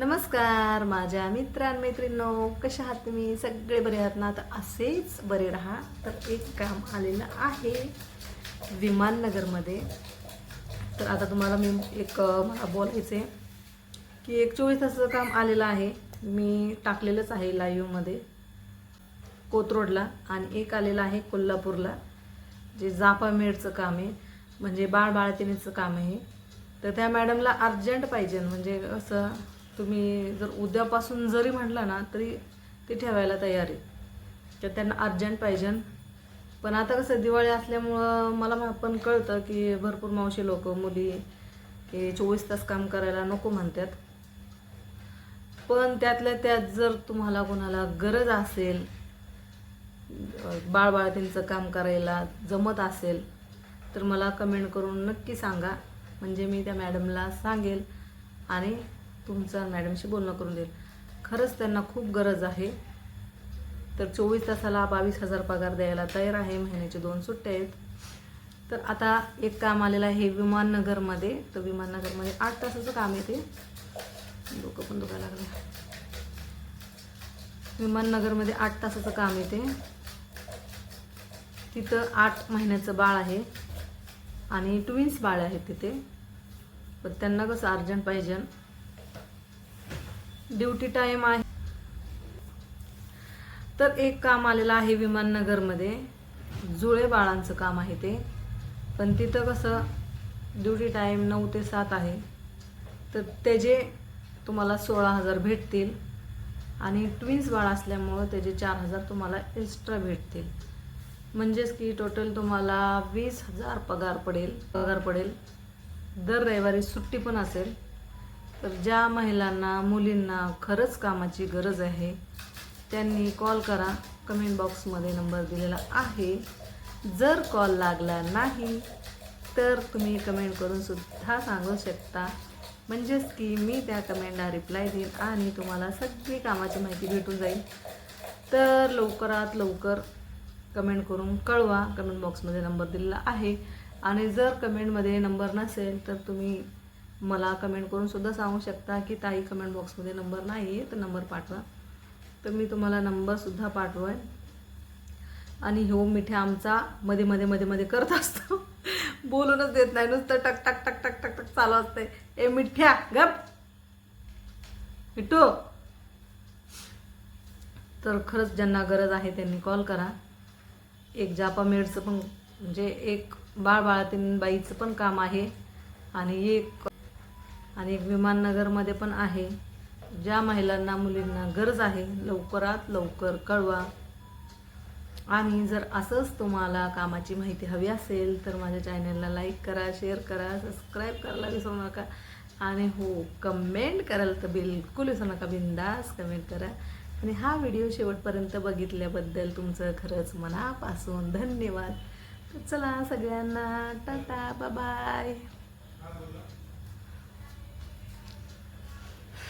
नमस्कार माझ्या मित्रांमैत्रिणींनो कशा आहात तुम्ही? सगळे बरे आहात ना? तर असेच बरे राहा. तर एक काम आलेलं आहे विमाननगरमध्ये. तर आता तुम्हाला मी एक मला बोलायचं आहे की एक चोवीस तासाचं काम आलेलं आहे. मी टाकलेलंच आहे लाईव्हमध्ये कोथरोडला. आणि एक आलेलं आहे कोल्हापूरला जे जापामेडचं काम आहे. म्हणजे बाळ बाळतिनीचं काम आहे. तर त्या मॅडमला अर्जंट पाहिजे. म्हणजे असं तुम्ही जर उद्यापासून जरी म्हटलं ना तरी ते ठेवायला तयार आहे. तर त्यांना अर्जंट पाहिजे. पण आता कसं दिवाळी असल्यामुळं मला पण कळतं की भरपूर मावशी लोक मुली की चोवीस तास काम करायला नको म्हणतात. पण त्यातल्या त्यात जर तुम्हाला कोणाला गरज असेल बाळबाळतींचं काम करायला जमत असेल तर मला कमेंट करून नक्की सांगा. म्हणजे मी त्या मॅडमला सांगेल. आणि तुमचं मॅडमशी बोलणं करून देईल. खरंच त्यांना खूप गरज आहे. तर चोवीस तासाला बावीस हजार पगार द्यायला तयार आहे. महिन्याचे दोन सुट्ट्या आहेत. तर आता एक काम आलेलं आहे विमाननगरमध्ये. तर विमाननगरमध्ये आठ तासाचं काम आहे ते. डोकं पण दुखायला लागलं विमाननगरमध्ये आठ तासाचं काम आहे ते. तिथं आठ महिन्याचं बाळ आहे. आणि ट्विन्स बाळ आहेत तिथे. पण त्यांना कसं अर्जंट पाहिजे. ड्युटी टाईम आहे. तर एक काम आलेलं आहे विमाननगरमध्ये. जुळे बाळांचं काम आहे ते. पण तिथं कसं ड्युटी टाईम नऊ ते सात आहे. तर त्याचे तुम्हाला सोळा हजार भेटतील. आणि ट्विन्स बाळ असल्यामुळं त्याचे चार हजार तुम्हाला एक्स्ट्रा भेटतील. म्हणजेच की टोटल तुम्हाला वीस हजार पगार पडेल पगार पडेल. दर रविवारी सुट्टी पण असेल. तर ज्या महिलांना मुलींना खरंच कामाची गरज आहे त्यांनी कॉल करा. कमेंट बॉक्समध्ये नंबर दिलेला आहे. जर कॉल लागला नाही तर तुम्ही कमेंट करून सुद्धा सांगू शकता. म्हणजेच की मी त्या कमेंटला रिप्लाय देईन आणि तुम्हाला सगळी कामाची माहिती भेटून जाईल. तर लवकरात लवकर कमेंट करून कळवा. कमेंट बॉक्समध्ये नंबर दिलेला आहे. आणि जर कमेंटमध्ये नंबर नसेल तर तुम्ही मला कमेंट करून सुद्धा सांगू शकता की ताई कमेंट बॉक्समध्ये नंबर नाही आहे तर नंबर पाठवा. तर मी तुम्हाला नंबरसुद्धा पाठवेन आणि हो मिठ्या आमचा मध्ये मध्ये मध्ये मध्ये करत असतो. बोलूनच देत नाही नुसतं टक टक टक टक टक टक चालू असतंय. ए मिठ्या गप. मिठू. तर खरंच ज्यांना गरज आहे त्यांनी कॉल करा. एक जापा मेडचं पण म्हणजे एक बाळ बाळातीन बाईचं पण काम आहे. आणि एक आणि एक विमाननगरमध्ये पण आहे. ज्या महिलांना मुलींना गरज आहे लवकरात लवकर कळवा. आणि जर असंच तुम्हाला कामाची माहिती हवी असेल तर माझ्या चॅनलला लाईक करा शेअर करा सबस्क्राईब करायला विसरू नका. आणि हो कमेंट करायला तर बिलकुल विसरू नका बिंदास कमेंट करा. आणि हा व्हिडिओ शेवटपर्यंत बघितल्याबद्दल तुमचं खरंच मनापासून धन्यवाद. तर चला सगळ्यांना टाटा बाय.